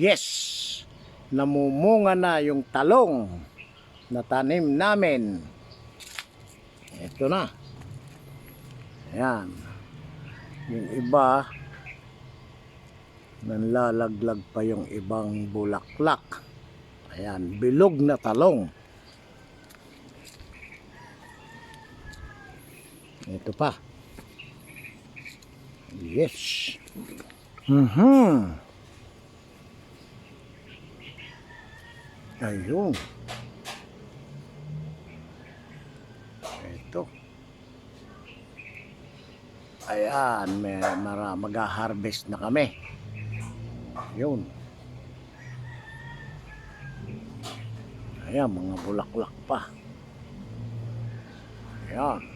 Yes, namumunga na yung talong na tanim namin. Ito na. Ayan. Yung iba, nanlalaglag pa yung ibang bulaklak. Ayan, bilog na talong. Ito pa. Yes. Mhm. Ayun. Ito. Ayan, may mara, mag-harvest na kami. Ayun. Ayan, mga bulaklak pa. Ayan.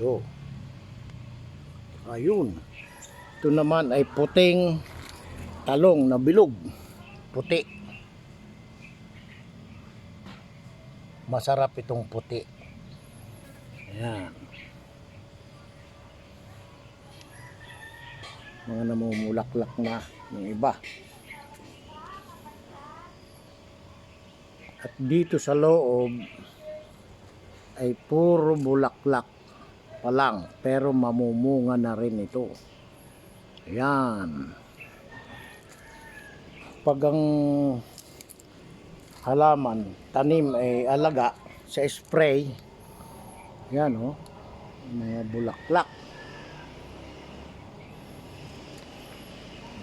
Ito. Ayun. Ito naman ay puting talong na bilog. Puti. Masarap itong puti. Ayan. Mga namumulaklak na ng iba. At dito sa loob ay puro bulaklak pa lang pero mamumunga na rin ito. Ayan. Pag ang halaman, tanim ay alaga sa spray, yan oh, mga bulaklak.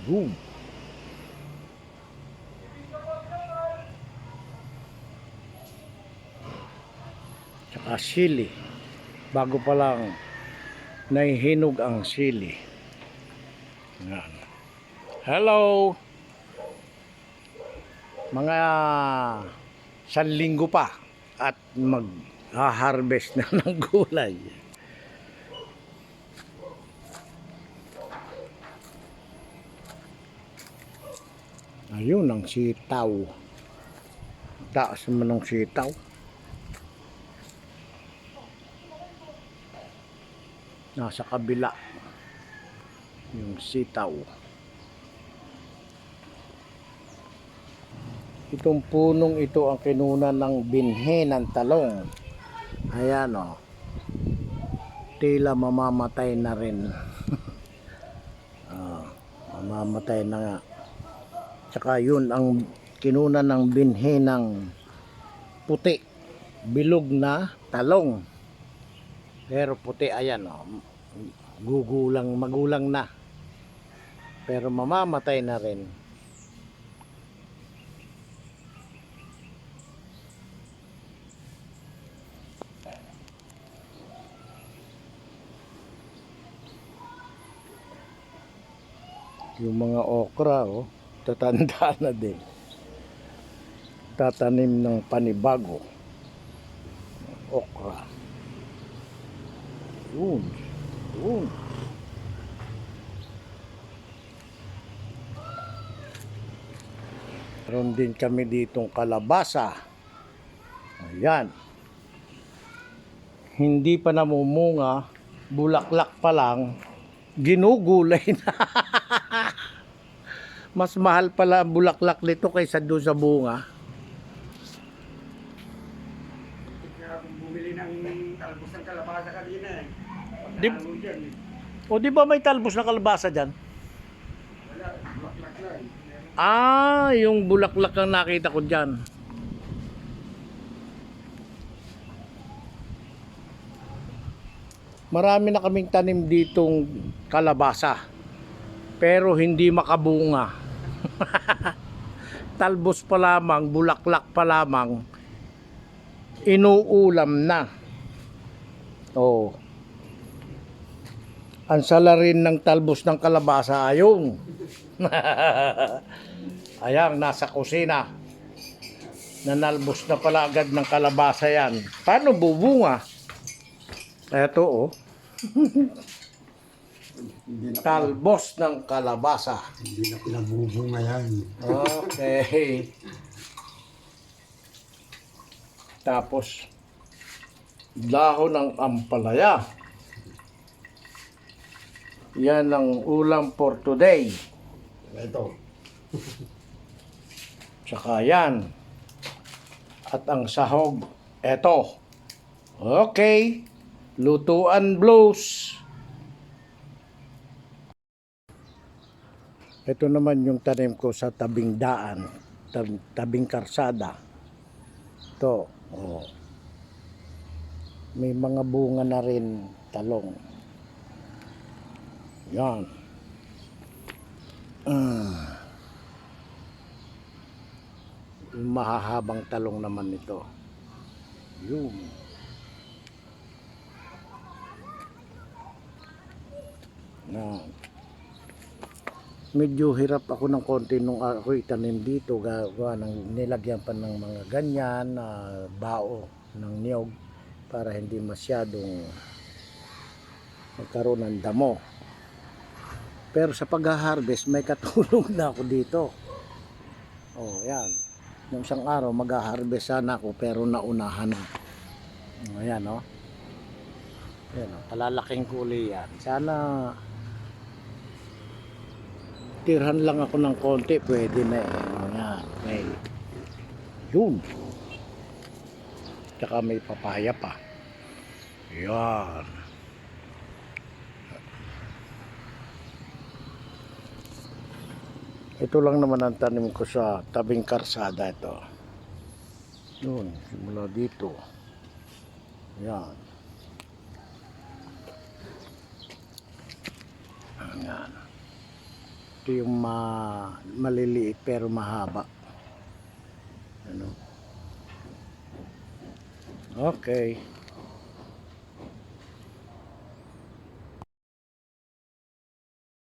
Boom. Tsaka sili bago pa lang nahihinog ang sili. Yan. Hello! Mga isang linggo pa at mag-harvest na ng gulay. Ayun ang sitaw. Taas naman ng sitaw. Nasa kabila. Yung sitaw. Itong punong ito ang kinunan ng binhe ng talong. Ayan o tila mamamatay na rin. Ah, mamamatay na nga. Tsaka yun ang kinunan ng binhe ng puti. Bilog na talong pero puti ayan oh. Gugulang, magulang na. Pero mamamatay na rin. Yung mga okra, oh, tatanda na din. Tatanim ng panibago. Okra. Yun. Yun. Meron din kami ditong kalabasa. Ayan. Hindi pa namumunga, bulaklak pa lang, ginugulay na. Mas mahal pala ang bulaklak nito kaysa doon sa bunga. Bumili ng talbos ng kalabasa kanina eh. Di- dyan eh. O di ba may talbos na kalabasa dyan? Wala, bulaklak lang. Ah, yung bulaklak ang nakita ko dyan. Marami na kaming tanim ditong kalabasa. Pero hindi makabunga. Talbos pa lamang, bulaklak pa lamang, inuulam na. Oh. Ang sala rin ng talbos ng kalabasa ayong. Ayan, nasa kusina. Nanalbos na pala agad ng kalabasa yan. Paano bubunga? Eto oh. Talbos ng kalabasa. hindi na pinabubunga yan. Okay. Tapos, dahon ng ampalaya. Yan ang ulam for today. Ito. Tsaka yan. At ang sahog, eto. Okay. Lutuan blues. Ito naman yung tanim ko sa tabing daan, tab- tabing karsada. Ito, oh. May mga bunga na rin talong. Yan. Yung mahahabang talong naman ito. Yun. Na. Medyo hirap ako ng konti nung ako itanim dito gawa ng nilagyan pa ng mga ganyan na bao ng niyog para hindi masyadong magkaroon ng damo. Pero sa pag-harvest may katulong na ako dito. Oh, yan. Nung isang araw mag-harvest sana ako pero naunahan na. Oh, Ayan, oh. Ayan, oh. Kalalaking kuli yan. Sana tirhan lang ako ng konti, pwede na eh. Ayan, may yun. Tsaka may papaya pa. Yan. Ito lang naman ang tanim ko sa tabing karsada ito. Yun, simula dito. Yan. Yan. Ito yung ma maliliit pero mahaba. Ano? Okay.